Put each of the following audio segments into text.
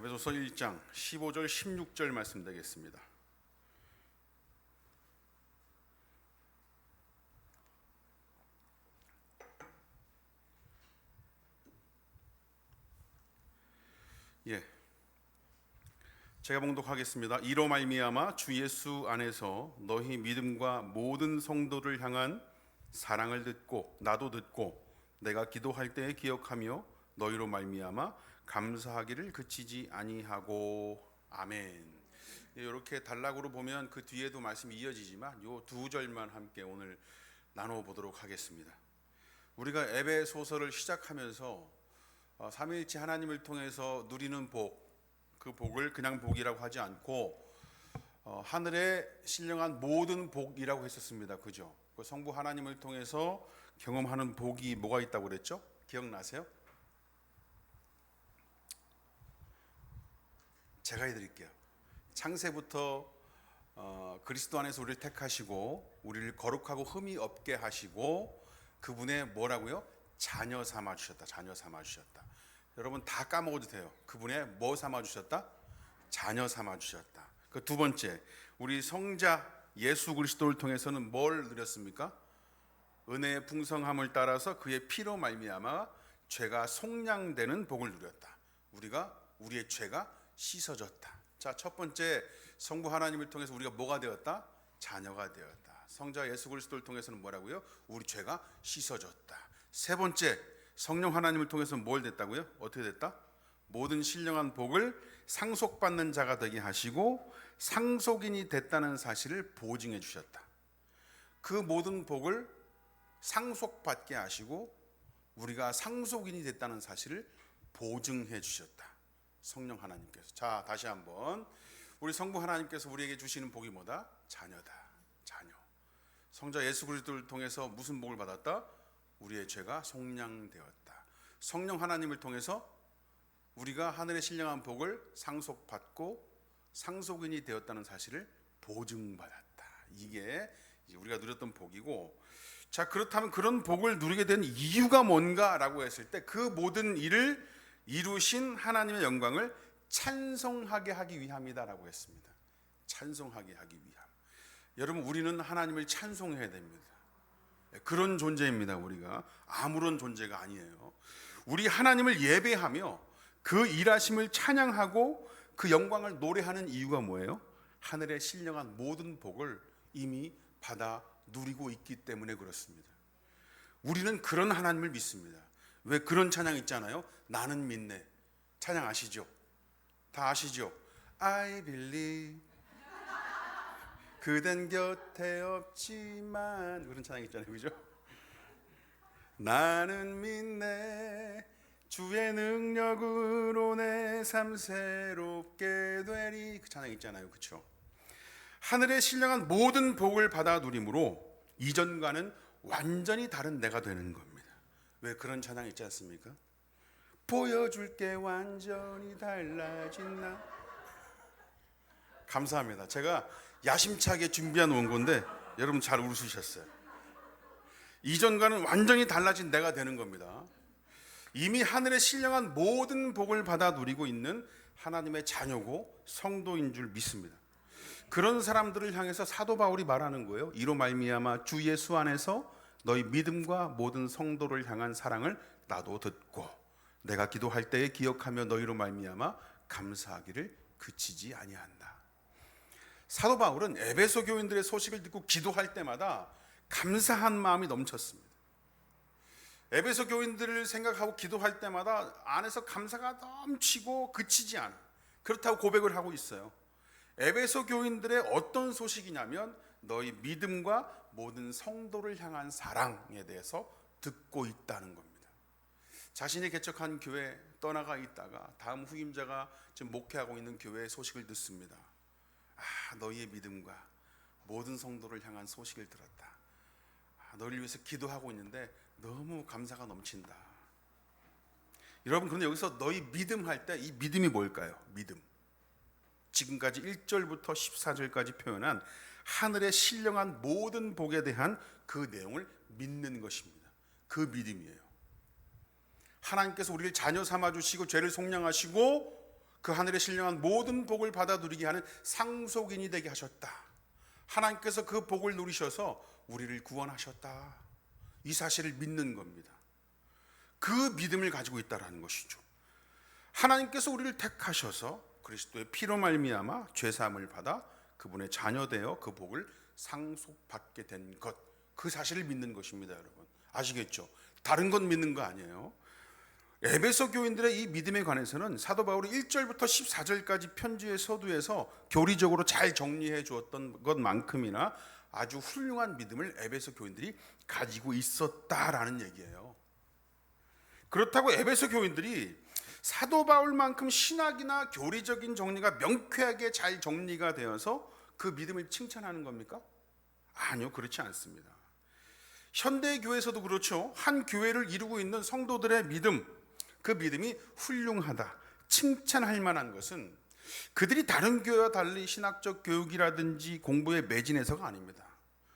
에베소서 1장 15절 16절 말씀 되겠습니다. 예. 제가 봉독하겠습니다. 이로 말미암아 주 예수 안에서 너희 믿음과 모든 성도를 향한 사랑을 듣고 나도 듣고 내가 기도할 때에 기억하며 너희로 말미암아 감사하기를 그치지 아니하고 아멘. 이렇게 단락으로 보면 그 뒤에도 말씀이 이어지지만 요두 절만 함께 오늘 나눠 보도록 하겠습니다. 우리가 에베 소설을 시작하면서 어, 삼위일체 하나님을 통해서 누리는 복, 그 복을 그냥 복이라고 하지 않고 어, 하늘에 신령한 모든 복이라고 했었습니다. 그죠? 그 성부 하나님을 통해서 경험하는 복이 뭐가 있다고 그랬죠? 기억나세요? 제가 해드릴게요. 창세부터 어, 그리스도 안에서 우리를 택하시고 우리를 거룩하고 흠이 없게 하시고 그분의 뭐라고요? 자녀 삼아 주셨다. 자녀 삼아 주셨다. 여러분 다 까먹어도 돼요. 그분의 뭐 삼아 주셨다? 자녀 삼아 주셨다. 그 두 번째, 우리 성자 예수 그리스도를 통해서는 뭘 누렸습니까? 은혜의 풍성함을 따라서 그의 피로 말미암아 죄가 속량되는 복을 누렸다. 우리가 우리의 죄가 씻어졌다. 자, 첫 번째 성부 하나님을 통해서 우리가 뭐가 되었다? 자녀가 되었다. 성자 예수 그리스도를 통해서는 뭐라고요? 우리 죄가 씻어졌다. 세 번째 성령 하나님을 통해서 뭘 됐다고요? 어떻게 됐다? 모든 신령한 복을 상속받는 자가 되게 하시고 상속인이 됐다는 사실을 보증해 주셨다. 그 모든 복을 상속받게 하시고 우리가 상속인이 됐다는 사실을 보증해 주셨다. 성령 하나님께서. 자, 다시 한번 우리 성부 하나님께서 우리에게 주시는 복이 뭐다? 자녀다. 자녀. 성자 예수 그리스도를 통해서 무슨 복을 받았다? 우리의 죄가 속량되었다. 성령 하나님을 통해서 우리가 하늘의 신령한 복을 상속받고 상속인이 되었다는 사실을 보증받았다. 이게 우리가 누렸던 복이고 자 그렇다면 그런 복을 누리게 된 이유가 뭔가라고 했을 때 그 모든 일을 이루신 하나님의 영광을 찬송하게 하기 위함이다라고 했습니다. 찬송하게 하기 위함. 여러분 우리는 하나님을 찬송해야 됩니다. 그런 존재입니다. 우리가 아무런 존재가 아니에요. 우리 하나님을 예배하며 그 일하심을 찬양하고 그 영광을 노래하는 이유가 뭐예요? 하늘의 신령한 모든 복을 이미 받아 누리고 있기 때문에 그렇습니다. 우리는 그런 하나님을 믿습니다. 왜 그런 찬양 있잖아요. 나는 믿네. 찬양 아시죠? 다 아시죠? I believe 그댄 곁에 없지만 그런 찬양 있잖아요. 그죠? 나는 믿네 주의 능력으로 내 삶 새롭게 되리 그 찬양 있잖아요. 그렇죠? 하늘의 신령한 모든 복을 받아 누림으로 이전과는 완전히 다른 내가 되는 겁니다. 왜 그런 찬양 있지 않습니까? 보여줄 게 완전히 달라진 나. 감사합니다. 제가 야심차게 준비한 원고인데 여러분 잘 웃으셨어요. 이전과는 완전히 달라진 내가 되는 겁니다. 이미 하늘의 신령한 모든 복을 받아 누리고 있는 하나님의 자녀고 성도인 줄 믿습니다. 그런 사람들을 향해서 사도 바울이 말하는 거예요. 이로 말미암아 주 예수 안에서 너희 믿음과 모든 성도를 향한 사랑을 나도 듣고 내가 기도할 때에 기억하며 너희로 말미암아 감사하기를 그치지 아니한다. 사도 바울은 에베소 교인들의 소식을 듣고 기도할 때마다 감사한 마음이 넘쳤습니다. 에베소 교인들을 생각하고 기도할 때마다 안에서 감사가 넘치고 그치지 않아. 그렇다고 고백을 하고 있어요. 에베소 교인들의 어떤 소식이냐면 너희 믿음과 모든 성도를 향한 사랑에 대해서 듣고 있다는 겁니다. 자신이 개척한 교회 떠나가 있다가 다음 후임자가 지금 목회하고 있는 교회의 소식을 듣습니다. 아, 너희의 믿음과 모든 성도를 향한 소식을 들었다. 아, 너희를 위해서 기도하고 있는데 너무 감사가 넘친다. 여러분 그런데 여기서 너희 믿음 할 때 이 믿음이 뭘까요? 믿음. 지금까지 1절부터 14절까지 표현한 하늘의 신령한 모든 복에 대한 그 내용을 믿는 것입니다. 그 믿음이에요. 하나님께서 우리를 자녀 삼아 주시고 죄를 속량하시고 그 하늘에 신령한 모든 복을 받아 누리게 하는 상속인이 되게 하셨다. 하나님께서 그 복을 누리셔서 우리를 구원하셨다. 이 사실을 믿는 겁니다. 그 믿음을 가지고 있다라는 것이죠. 하나님께서 우리를 택하셔서 그리스도의 피로 말미암아 죄 사함을 받아 그분의 자녀 되어 그 복을 상속받게 된 것. 그 사실을 믿는 것입니다, 여러분. 아시겠죠? 다른 건 믿는 거 아니에요. 에베소 교인들의 이 믿음에 관해서는 사도 바울이 1절부터 14절까지 편지의 서두에서 교리적으로 잘 정리해 주었던 것만큼이나 아주 훌륭한 믿음을 에베소 교인들이 가지고 있었다라는 얘기예요. 그렇다고 에베소 교인들이 사도 바울만큼 신학이나 교리적인 정리가 명쾌하게 잘 정리가 되어서 그 믿음을 칭찬하는 겁니까? 아니요, 그렇지 않습니다. 현대 교회에서도 그렇죠. 한 교회를 이루고 있는 성도들의 믿음, 그 믿음이 훌륭하다, 칭찬할 만한 것은 그들이 다른 교회와 달리 신학적 교육이라든지 공부에 매진해서가 아닙니다.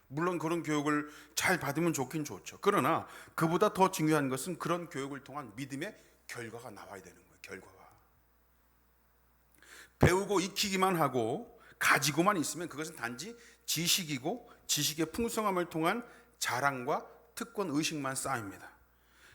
물론 그런 교육을 잘 받으면 좋긴 좋죠. 그러나 그보다 더 중요한 것은 그런 교육을 통한 믿음의 결과가 나와야 되는 거예요. 결과가. 배우고 익히기만 하고 가지고만 있으면 그것은 단지 지식이고 지식의 풍성함을 통한 자랑과 특권 의식만 쌓입니다.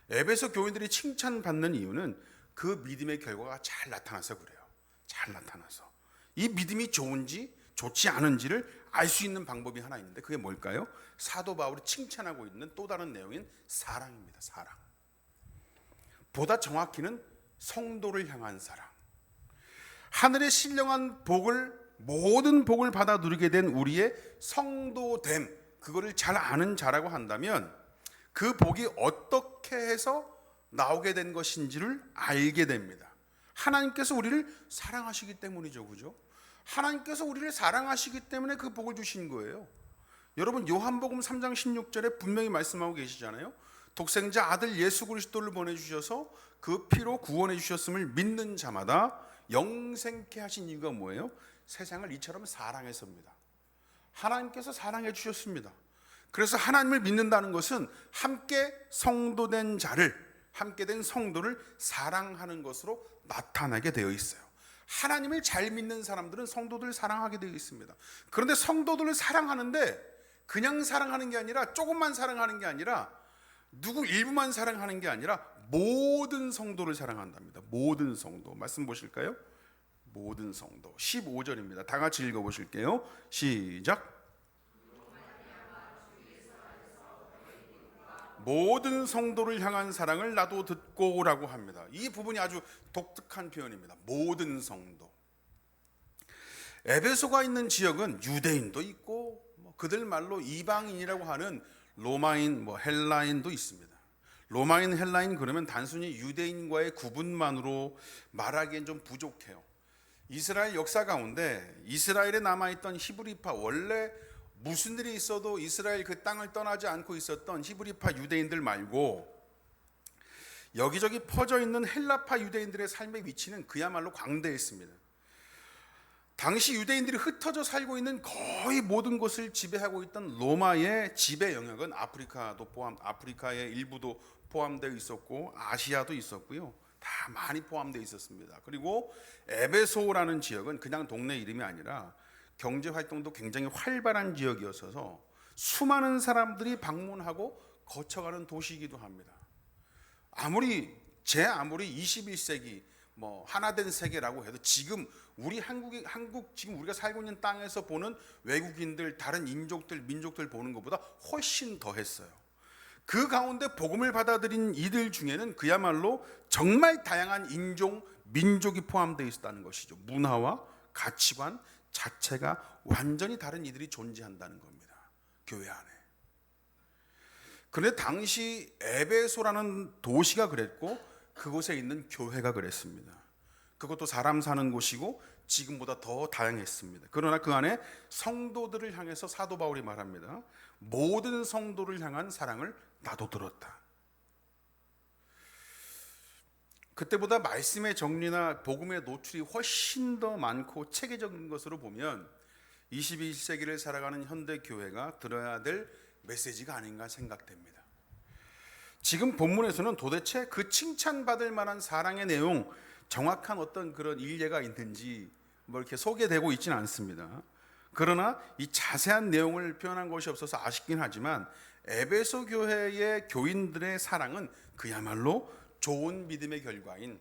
에베소 교인들이 칭찬받는 이유는 그 믿음의 결과가 잘 나타나서 그래요. 잘 나타나서 이 믿음이 좋은지 좋지 않은지를 알 수 있는 방법이 하나 있는데 그게 뭘까요? 사도 바울이 칭찬하고 있는 또 다른 내용인 사랑입니다. 사랑. 보다 정확히는 성도를 향한 사랑. 하늘의 신령한 복을 모든 복을 받아 누리게 된 우리의 성도됨 그거를 잘 아는 자라고 한다면 그 복이 어떻게 해서 나오게 된 것인지를 알게 됩니다. 하나님께서 우리를 사랑하시기 때문이죠. 그죠? 하나님께서 우리를 사랑하시기 때문에 그 복을 주신 거예요. 여러분 요한복음 3장 16절에 분명히 말씀하고 계시잖아요. 독생자 아들 예수 그리스도를 보내 주셔서 그 피로 구원해 주셨음을 믿는 자마다 영생케 하신 이유가 뭐예요? 세상을 이처럼 사랑해서입니다. 하나님께서 사랑해 주셨습니다. 그래서 하나님을 믿는다는 것은 함께 성도된 자를 함께 된 성도를 사랑하는 것으로 나타나게 되어 있어요. 하나님을 잘 믿는 사람들은 성도들을 사랑하게 되어 있습니다. 그런데 성도들을 사랑하는데 그냥 사랑하는 게 아니라 조금만 사랑하는 게 아니라 누구 일부만 사랑하는 게 아니라 모든 성도를 사랑한답니다. 모든 성도. 말씀 보실까요? 모든 성도. 15절입니다. 다 같이 읽어 보실게요. 시작. 모든 성도를 향한 사랑을 나도 듣고라고 합니다. 이 부분이 아주 독특한 표현입니다. 모든 성도. 에베소가 있는 지역은 유대인도 있고 뭐 그들 말로 이방인이라고 하는 로마인, 뭐 헬라인도 있습니다. 로마인, 헬라인 그러면 단순히 유대인과의 구분만으로 말하기엔 좀 부족해요. 이스라엘 역사 가운데 이스라엘에 남아있던 히브리파 원래 무슨 일이 있어도 이스라엘 그 땅을 떠나지 않고 있었던 히브리파 유대인들 말고 여기저기 퍼져 있는 헬라파 유대인들의 삶의 위치는 그야말로 광대했습니다. 당시 유대인들이 흩어져 살고 있는 거의 모든 곳을 지배하고 있던 로마의 지배 영역은 아프리카도 포함, 아프리카의 일부도 포함되어 있었고 아시아도 있었고요. 다 많이 포함되어 있었습니다. 그리고 에베소라는 지역은 그냥 동네 이름이 아니라 경제 활동도 굉장히 활발한 지역이었어서 수많은 사람들이 방문하고 거쳐가는 도시이기도 합니다. 아무리 제 아무리 21세기 뭐 하나된 세계라고 해도 지금 우리 한국이 한국 지금 우리가 살고 있는 땅에서 보는 외국인들 다른 인족들 민족들 보는 것보다 훨씬 더 했어요. 그 가운데 복음을 받아들인 이들 중에는 그야말로 정말 다양한 인종 민족이 포함되어 있었다는 것이죠. 문화와 가치관, 자체가 완전히 다른 이들이 존재한다는 겁니다. 교회 안에. 그런데 당시 에베소라는 도시가 그랬고 그곳에 있는 교회가 그랬습니다. 그것도 사람 사는 곳이고 지금보다 더 다양했습니다. 그러나 그 안에 성도들을 향해서 사도 바울이 말합니다. 모든 성도를 향한 사랑을 나도 들었다. 그때보다 말씀의 정리나 복음의 노출이 훨씬 더 많고 체계적인 것으로 보면 21세기를 살아가는 현대 교회가 들어야 될 메시지가 아닌가 생각됩니다. 지금 본문에서는 도대체 그 칭찬받을 만한 사랑의 내용, 정확한 어떤 그런 일례가 있는지 뭐 이렇게 소개되고 있지는 않습니다. 그러나 이 자세한 내용을 표현한 것이 없어서 아쉽긴 하지만 에베소 교회의 교인들의 사랑은 그야말로 좋은 믿음의 결과인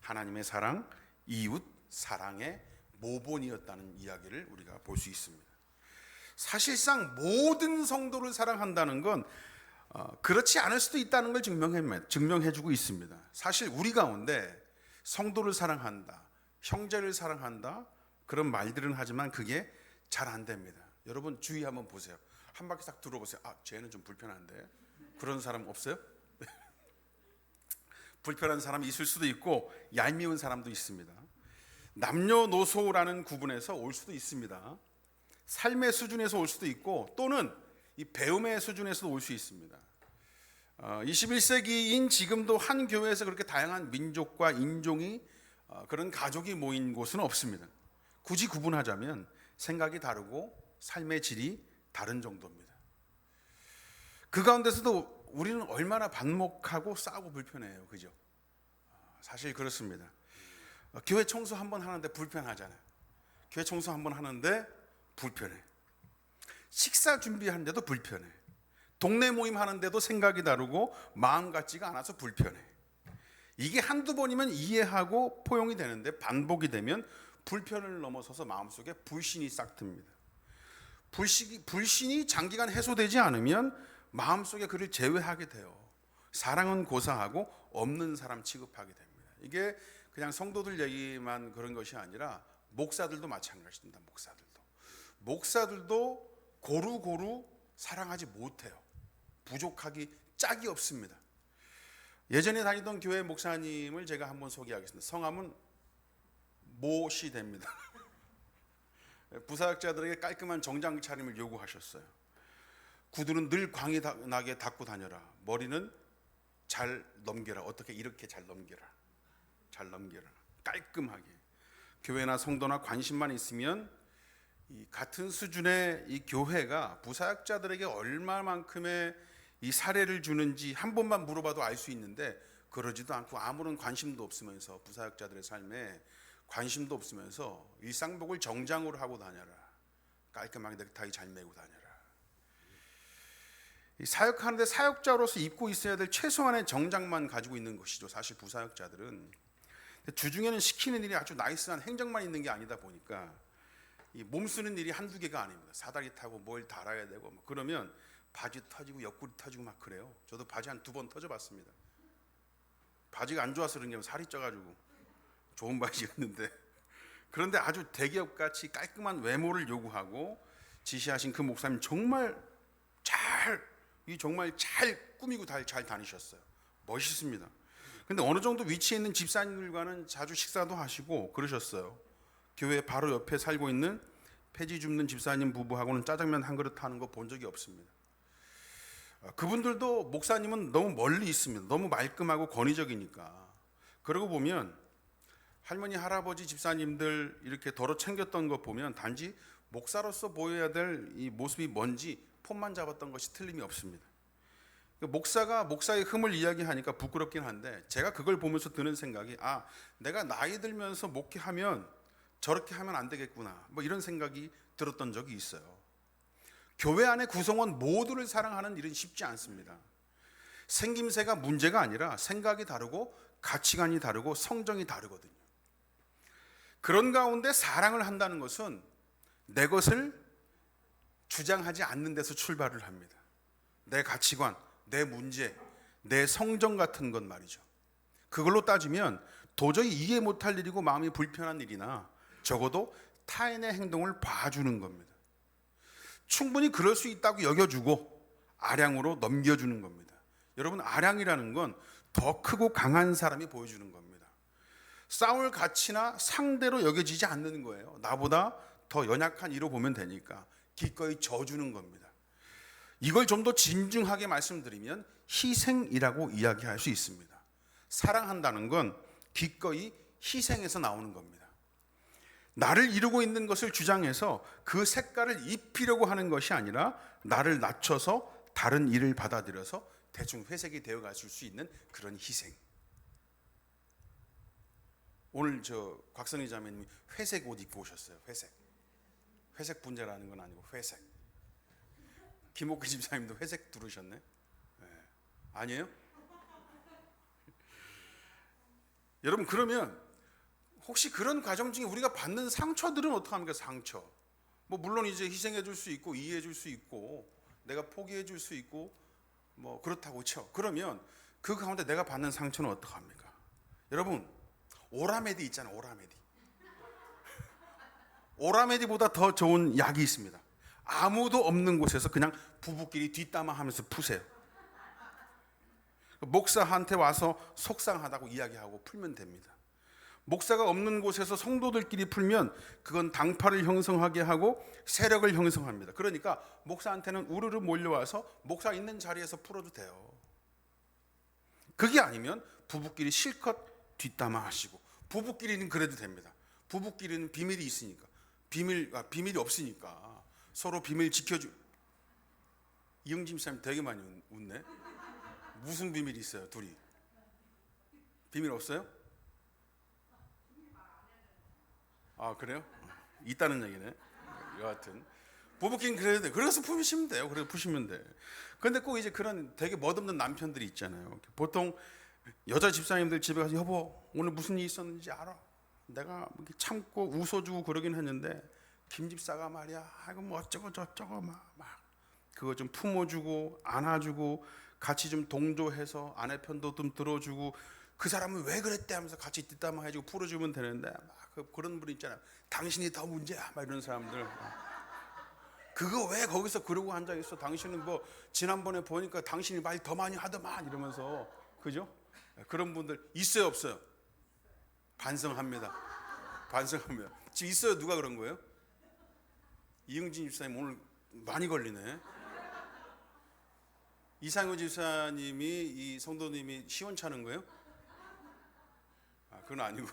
하나님의 사랑, 이웃 사랑의 모본이었다는 이야기를 우리가 볼 수 있습니다. 사실상 모든 성도를 사랑한다는 건 어, 그렇지 않을 수도 있다는 걸 증명해, 증명해주고 있습니다. 사실 우리 가운데 성도를 사랑한다, 형제를 사랑한다 그런 말들은 하지만 그게 잘 안 됩니다. 여러분 주의 한번 보세요. 한 바퀴 싹 들어보세요. 아, 쟤는 좀 불편한데 그런 사람 없어요? 불편한 사람이 있을 수도 있고 얄미운 사람도 있습니다. 남녀노소라는 구분에서 올 수도 있습니다. 삶의 수준에서 올 수도 있고 또는 이 배움의 수준에서도 올 수 있습니다. 어, 21세기인 지금도 한 교회에서 그렇게 다양한 민족과 인종이 어, 그런 가족이 모인 곳은 없습니다. 굳이 구분하자면 생각이 다르고 삶의 질이 다른 정도입니다. 그 가운데서도 우리는 얼마나 반목하고 싸우고 불편해요. 그죠? 어, 사실 그렇습니다. 어, 교회 청소 한 번 하는데 불편하잖아요. 교회 청소 한 번 하는데 불편해. 식사 준비하는데도 불편해. 동네 모임 하는데도 생각이 다르고 마음 같지가 않아서 불편해. 이게 한두 번이면 이해하고 포용이 되는데 반복이 되면 불편을 넘어서서 마음속에 불신이 싹 듭니다. 불신이, 불신이 장기간 해소되지 않으면 마음속에 그를 제외하게 돼요. 사랑은 고사하고 없는 사람 취급하게 됩니다. 이게 그냥 성도들 얘기만 그런 것이 아니라 목사들도 마찬가지입니다. 목사들도. 목사들도 고루고루 사랑하지 못해요. 부족하기 짝이 없습니다. 예전에 다니던 교회 목사님을 제가 한번 소개하겠습니다. 성함은 모시 됩니다. 부사역자들에게 깔끔한 정장 차림을 요구하셨어요. 구두는 늘 광이 나게 닦고 다녀라. 머리는 잘 넘겨라. 어떻게 이렇게 잘 넘겨라. 잘 넘겨라. 깔끔하게. 교회나 성도나 관심만 있으면 이 같은 수준의 이 교회가 부사역자들에게 얼마만큼의 이 사례를 주는지 한 번만 물어봐도 알 수 있는데 그러지도 않고 아무런 관심도 없으면서 부사역자들의 삶에 관심도 없으면서 일상복을 정장으로 하고 다녀라. 깔끔하게 넥타이 잘 매고 다녀라. 이 사역하는데 사역자로서 입고 있어야 될 최소한의 정장만 가지고 있는 것이죠. 사실 부사역자들은 주중에는 시키는 일이 아주 나이스한 행정만 있는 게 아니다 보니까 이 몸 쓰는 일이 한두 개가 아닙니다. 사다리 타고 뭘 달아야 되고 뭐 그러면 바지 터지고 옆구리 터지고 막 그래요. 저도 바지 한 두 번 터져봤습니다. 바지가 안 좋아서 그런 게 살이 쪄가지고 좋은 바지였는데 그런데 아주 대기업 같이 깔끔한 외모를 요구하고 지시하신 그 목사님 정말 잘, 이 정말 잘 꾸미고 잘, 잘 다니셨어요. 멋있습니다. 근데 어느 정도 위치에 있는 집사님들과는 자주 식사도 하시고 그러셨어요. 교회 바로 옆에 살고 있는 폐지 줍는 집사님 부부하고는 짜장면 한 그릇 하는 거 본 적이 없습니다. 아, 그분들도 목사님은 너무 멀리 있습니다. 너무 말끔하고 권위적이니까. 그러고 보면 할머니, 할아버지, 집사님들 이렇게 덜어 챙겼던 거 보면 단지 목사로서 보여야 될 이 모습이 뭔지 폼만 잡았던 것이 틀림이 없습니다. 그 목사가 목사의 흠을 이야기하니까 부끄럽긴 한데 제가 그걸 보면서 드는 생각이 아 내가 나이 들면서 목회하면 저렇게 하면 안 되겠구나 뭐 이런 생각이 들었던 적이 있어요. 교회 안에 구성원 모두를 사랑하는 일은 쉽지 않습니다. 생김새가 문제가 아니라 생각이 다르고 가치관이 다르고 성정이 다르거든요. 그런 가운데 사랑을 한다는 것은 내 것을 주장하지 않는 데서 출발을 합니다. 내 가치관, 내 문제, 내 성정 같은 것 말이죠. 그걸로 따지면 도저히 이해 못할 일이고 마음이 불편한 일이나 적어도 타인의 행동을 봐주는 겁니다. 충분히 그럴 수 있다고 여겨주고 아량으로 넘겨주는 겁니다. 여러분, 아량이라는 건 더 크고 강한 사람이 보여주는 겁니다. 싸울 가치나 상대로 여겨지지 않는 거예요. 나보다 더 연약한 이로 보면 되니까 기꺼이 져주는 겁니다. 이걸 좀 더 진중하게 말씀드리면 희생이라고 이야기할 수 있습니다. 사랑한다는 건 기꺼이 희생해서 나오는 겁니다. 나를 이루고 있는 것을 주장해서 그 색깔을 입히려고 하는 것이 아니라 나를 낮춰서 다른 일을 받아들여서 대충 회색이 되어 가실 수 있는 그런 희생. 오늘 저 곽선희 자매님이 회색 옷 입고 오셨어요. 회색. 회색 분자라는 건 아니고 회색. 김옥기 집사님도 회색 두르셨네. 네. 아니에요? 여러분 그러면 혹시 그런 과정 중에 우리가 받는 상처들은 어떻게 합니까? 상처. 뭐 물론 이제 희생해 줄 수 있고 이해해 줄 수 있고 내가 포기해 줄 수 있고 뭐 그렇다고 쳐. 그러면 그 가운데 내가 받는 상처는 어떻게 합니까? 여러분 오라메디 있잖아요. 오라메디. 오라메디보다 더 좋은 약이 있습니다. 아무도 없는 곳에서 그냥 부부끼리 뒷담화 하면서 푸세요. 목사한테 와서 속상하다고 이야기하고 풀면 됩니다. 목사가 없는 곳에서 성도들끼리 풀면 그건 당파를 형성하게 하고 세력을 형성합니다. 그러니까 목사한테는 우르르 몰려와서 목사 있는 자리에서 풀어도 돼요. 그게 아니면 부부끼리 실컷 뒷담화 하시고 부부끼리는 그래도 됩니다. 부부끼리는 비밀이 있으니까 비밀 아, 비밀이 없으니까 서로 비밀 지켜주. 이영진 쌤 되게 많이 웃- 웃네. 무슨 비밀이 있어요, 둘이? 비밀 없어요? 아 그래요? 있다는 얘기네. 여하튼 부부끼리 그래야 돼. 그래서 푸시면 돼요. 그래서 푸시면 돼. 근데 꼭 이제 그런 되게 멋없는 남편들이 있잖아요. 보통 여자 집사님들 집에 가서 여보 오늘 무슨 일 있었는지 알아? 내가 이렇게 참고 웃어주고 그러긴 했는데 김 집사가 말이야. 아이고 뭐 어쩌고 저쩌고 막, 막 그거 좀 품어주고 안아주고 같이 좀 동조해서 아내 편도 좀 들어주고 그 사람은 왜 그랬대 하면서 같이 뒷담화 해주고 풀어주면 되는데 막 그- 그런 분 있잖아요. 당신이 더 문제야 막 이런 사람들. 그거 왜 거기서 그러고 앉아 있어? 당신은 뭐 지난번에 보니까 당신이 말 더 많이 하더만 이러면서 그죠? 그런 분들 있어요 없어요? 반성합니다. 반성합니다. 지금 있어요 누가 그런 거예요? 이응진 집사님 오늘 많이 걸리네. 이상우 집사님이 이 성도님이 시원찮은 거예요? 아 그건 아니고.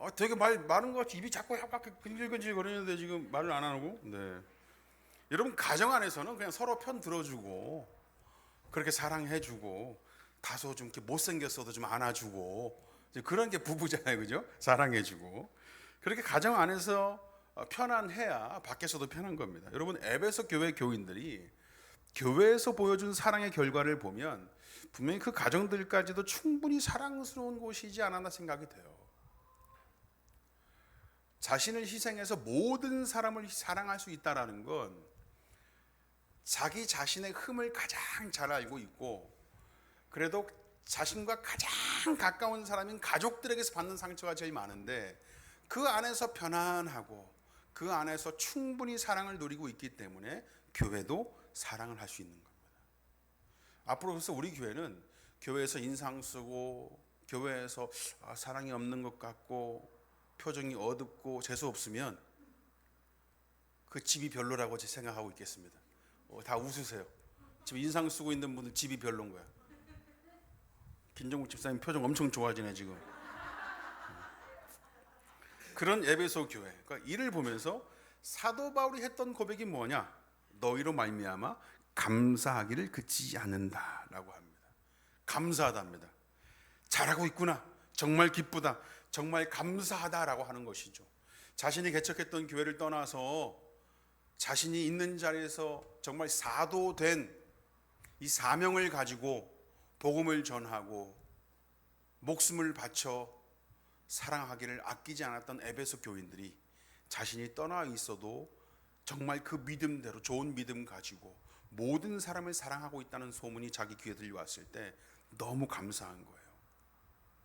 아 되게 말 많은 것 같이 입이 자꾸 약간 근질근질 거리는데 지금 말을 안 하고. 네. 여러분 가정 안에서는 그냥 서로 편 들어주고 그렇게 사랑해주고 다소 좀 이렇게 못생겼어도 좀 안아주고 그런 게 부부잖아요, 그죠? 사랑해주고 그렇게 가정 안에서 어, 편안해야 밖에서도 편한 겁니다. 여러분 에베소 교회 교인들이 교회에서 보여준 사랑의 결과를 보면 분명히 그 가정들까지도 충분히 사랑스러운 곳이지 않았나 생각이 돼요. 자신을 희생해서 모든 사람을 사랑할 수 있다라는 건 자기 자신의 흠을 가장 잘 알고 있고 그래도 자신과 가장 가까운 사람인 가족들에게서 받는 상처가 제일 많은데 그 안에서 편안하고 그 안에서 충분히 사랑을 누리고 있기 때문에 교회도 사랑을 할 수 있는 겁니다. 앞으로 그래서 우리 교회는 교회에서 인상 쓰고 교회에서 아, 사랑이 없는 것 같고 표정이 어둡고 재수 없으면 그 집이 별로라고 제 생각하고 있겠습니다. 어, 다 웃으세요. 지금 인상 쓰고 있는 분들 집이 별로인 거야. 김정국 집사님 표정 엄청 좋아지네 지금. 그런 에베소 교회. 그러니까 이를 보면서 사도 바울이 했던 고백이 뭐냐? 너희로 말미암아 감사하기를 그치지 않는다라고 합니다. 감사하답니다. 잘하고 있구나. 정말 기쁘다. 정말 감사하다라고 하는 것이죠. 자신이 개척했던 교회를 떠나서 자신이 있는 자리에서 정말 사도된 이 사명을 가지고 복음을 전하고 목숨을 바쳐 사랑하기를 아끼지 않았던 에베소 교인들이 자신이 떠나 있어도 정말 그 믿음대로 좋은 믿음 가지고 모든 사람을 사랑하고 있다는 소문이 자기 귀에 들려왔을 때 너무 감사한 거예요.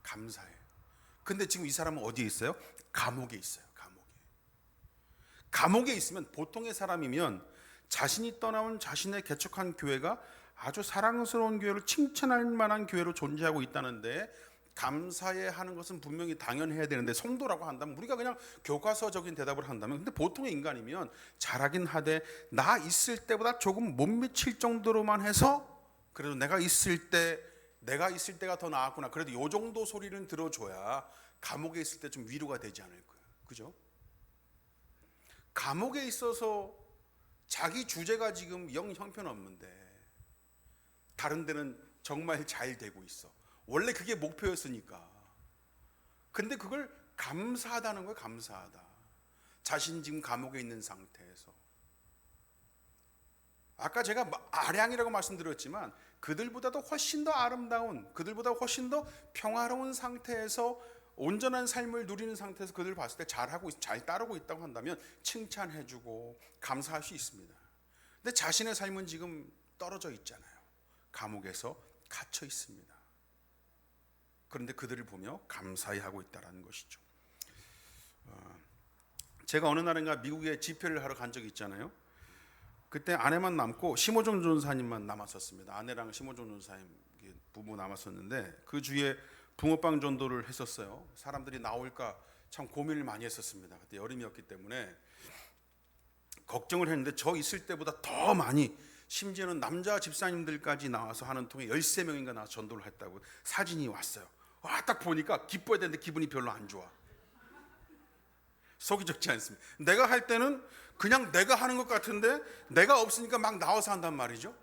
감사해. 근데 지금 이 사람은 어디에 있어요? 감옥에 있어요. 감옥에. 감옥에 있으면 보통의 사람이면 자신이 떠나온 자신의 개척한 교회가 아주 사랑스러운 교회로 칭찬할 만한 교회로 존재하고 있다는데 감사해 하는 것은 분명히 당연해야 되는데 성도라고 한다면 우리가 그냥 교과서적인 대답을 한다면 근데 보통의 인간이면 잘하긴 하되 나 있을 때보다 조금 못 미칠 정도로만 해서 그래도 내가 있을 때 내가 있을 때가 더 나았구나 그래도 요 정도 소리는 들어줘야 감옥에 있을 때 좀 위로가 되지 않을까요 그죠? 감옥에 있어서 자기 주제가 지금 영 형편없는데 다른 데는 정말 잘 되고 있어. 원래 그게 목표였으니까. 근데 그걸 감사하다는 거예요. 감사하다. 자신 지금 감옥에 있는 상태에서 아까 제가 마- 아량이라고 말씀드렸지만 그들보다도 훨씬 더 아름다운 그들보다 훨씬 더 평화로운 상태에서 온전한 삶을 누리는 상태에서 그들 봤을 때 잘하고 있- 잘 따르고 있다고 한다면 칭찬해주고 감사할 수 있습니다. 근데 자신의 삶은 지금 떨어져 있잖아요. 감옥에서 갇혀 있습니다. 그런데 그들을 보며 감사히 하고 있다라는 것이죠. 어, 제가 어느 날인가 미국에 집회를 하러 간 적이 있잖아요. 그때 아내만 남고 심호정 전사님만 남았었습니다. 아내랑 심호정 전사님 부부 남았었는데 그 주에 붕어빵 전도를 했었어요. 사람들이 나올까 참 고민을 많이 했었습니다. 그때 여름이었기 때문에 걱정을 했는데 저 있을 때보다 더 많이 심지어는 남자 집사님들까지 나와서 하는 통에 13명인가 나와서 전도를 했다고 사진이 왔어요. 와, 딱 보니까 기뻐야 되는데 기분이 별로 안 좋아. 속이 좋지 않습니다. 내가 할 때는 그냥 내가 하는 것 같은데 내가 없으니까 막 나와서 한단 말이죠.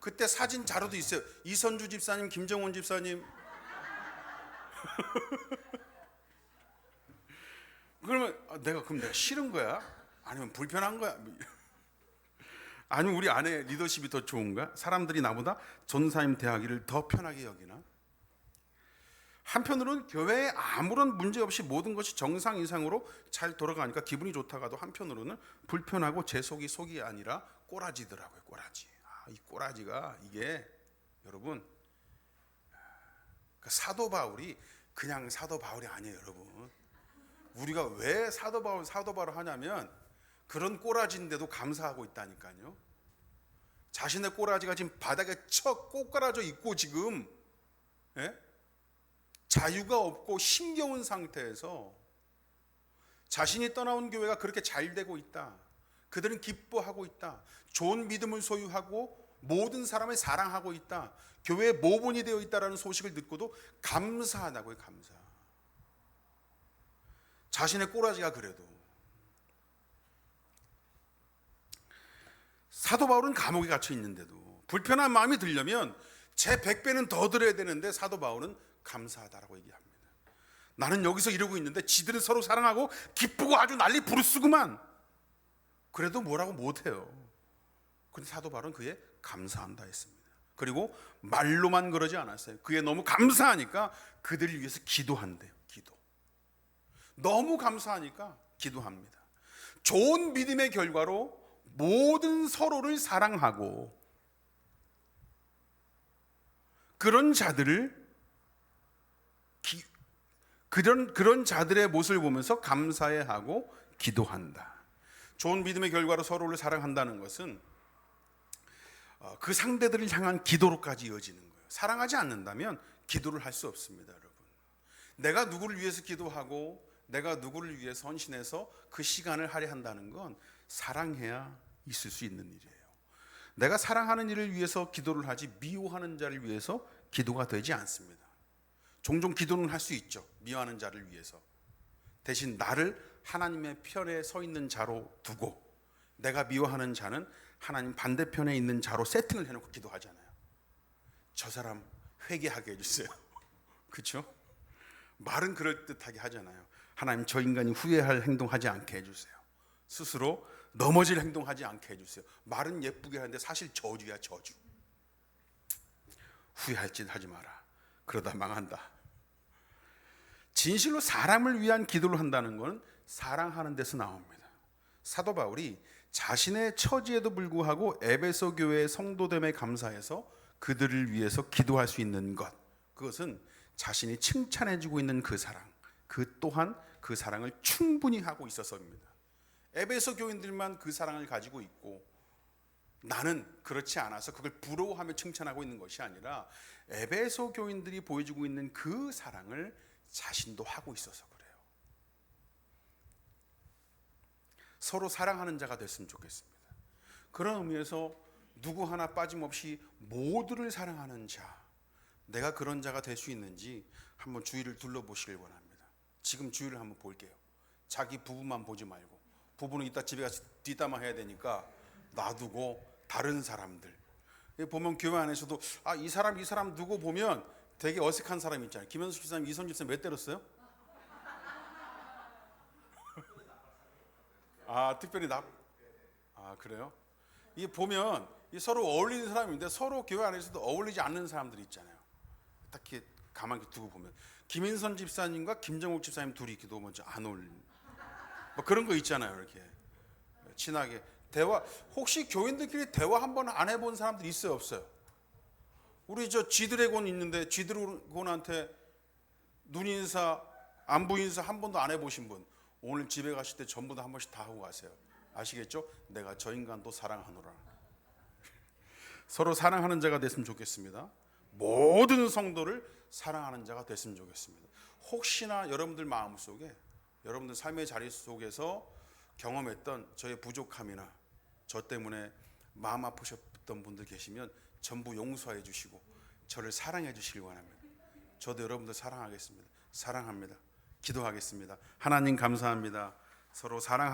그때 사진 자료도 있어요. 이선주 집사님, 김정원 집사님. 그러면 아, 내가 그럼 내가 싫은 거야? 아니면 불편한 거야? 뭐 아니면 우리 아내 리더십이 더 좋은가? 사람들이 나보다 전사님 대하기를 더 편하게 여기나? 한편으로는 교회에 아무런 문제 없이 모든 것이 정상 이상으로 잘 돌아가니까 기분이 좋다가도 한편으로는 불편하고 제 속이 속이 아니라 꼬라지더라고요. 꼬라지. 아, 이 꼬라지가 이게 여러분 그 사도 바울이 그냥 사도 바울이 아니에요, 여러분. 우리가 왜 사도 바울 사도 바울 하냐면 그런 꼬라지인데도 감사하고 있다니까요. 자신의 꼬라지가 지금 바닥에 쳐 꼬꾸라져 있고 지금 예? 자유가 없고 힘겨운 상태에서 자신이 떠나온 교회가 그렇게 잘 되고 있다. 그들은 기뻐하고 있다. 좋은 믿음을 소유하고 모든 사람을 사랑하고 있다. 교회의 모본이 되어 있다라는 소식을 듣고도 감사하다고요, 감사. 자신의 꼬라지가 그래도 사도 바울은 감옥에 갇혀 있는데도 불편한 마음이 들려면 제 100배는 더 들어야 되는데 사도 바울은 감사하다라고 얘기합니다. 나는 여기서 이러고 있는데 지들은 서로 사랑하고 기쁘고 아주 난리 부르스구만. 그래도 뭐라고 못해요. 근데 사도 바울은 그에 감사한다 했습니다. 그리고 말로만 그러지 않았어요. 그에 너무 감사하니까 그들을 위해서 기도한대요. 기도. 너무 감사하니까 기도합니다. 좋은 믿음의 결과로 모든 서로를 사랑하고 그런 자들을 기, 그런 그런 자들의 모습을 보면서 감사해하고 기도한다. 좋은 믿음의 결과로 서로를 사랑한다는 것은 어, 그 상대들을 향한 기도로까지 이어지는 거예요. 사랑하지 않는다면 기도를 할 수 없습니다, 여러분. 내가 누구를 위해서 기도하고 내가 누구를 위해 선신해서 그 시간을 할애한다는 건 사랑해야 있을 수 있는 일이에요. 내가 사랑하는 일을 위해서 기도를 하지 미워하는 자를 위해서 기도가 되지 않습니다. 종종 기도는 할 수 있죠. 미워하는 자를 위해서. 대신 나를 하나님의 편에 서 있는 자로 두고 내가 미워하는 자는 하나님 반대편에 있는 자로 세팅을 해놓고 기도하잖아요. 저 사람 회개하게 해주세요. 그렇죠? 말은 그럴 듯하게 하잖아요. 하나님 저 인간이 후회할 행동하지 않게 해주세요. 스스로 넘어질 행동하지 않게 해주세요. 말은 예쁘게 하는데 사실 저주야 저주. 후회할 짓 하지 마라. 그러다 망한다. 진실로 사람을 위한 기도를 한다는 것은 사랑하는 데서 나옵니다. 사도 바울이 자신의 처지에도 불구하고 에베소 교회의 성도됨에 감사해서 그들을 위해서 기도할 수 있는 것. 그것은 자신이 칭찬해 주고 있는 그 사랑, 그 또한 그 사랑을 충분히 하고 있어서입니다. 에베소 교인들만 그 사랑을 가지고 있고 나는 그렇지 않아서 그걸 부러워하며 칭찬하고 있는 것이 아니라 에베소 교인들이 보여주고 있는 그 사랑을 자신도 하고 있어서 그래요. 서로 사랑하는 자가 됐으면 좋겠습니다. 그런 의미에서 누구 하나 빠짐없이 모두를 사랑하는 자, 내가 그런 자가 될 수 있는지 한번 주위를 둘러보시길 원합니다. 지금 주위를 한번 볼게요. 자기 부부만 보지 말고 부부는 이따 집에 가서 뒷담화 해야 되니까 놔두고 다른 사람들 보면 교회 안에서도 아 이 사람 이 사람 누구 보면 되게 어색한 사람 있잖아요. 김현수 집사님, 이선 집 사님 왜 때렸어요? 아 특별히 나. 아 그래요? 이 보면 이 서로 어울리는 사람인데 서로 교회 안에서도 어울리지 않는 사람들이 있잖아요. 딱히 가만히 두고 보면 김인선 집사님과 김정욱 집사님 둘이 기도 먼저 안 어울리는 뭐 그런 거 있잖아요. 이렇게 친하게 대화 혹시 교인들끼리 대화 한번 안 해본 사람들 있어요 없어요? 우리 저 쥐드래곤 있는데 쥐드래곤한테 눈 인사 안부 인사 한 번도 안 해보신 분 오늘 집에 가실 때 전부 다 한 번씩 다 하고 가세요. 아시겠죠? 내가 저 인간도 사랑하노라. 서로 사랑하는 자가 됐으면 좋겠습니다. 모든 성도를 사랑하는 자가 됐으면 좋겠습니다. 혹시나 여러분들 마음 속에 여러분들 삶의 자리 속에서 경험했던 저의 부족함이나 저 때문에 마음 아프셨던 분들 계시면 전부 용서해 주시고 저를 사랑해 주시길 원합니다. 저도 여러분들 사랑하겠습니다. 사랑합니다. 기도하겠습니다. 하나님 감사합니다. 서로 사랑하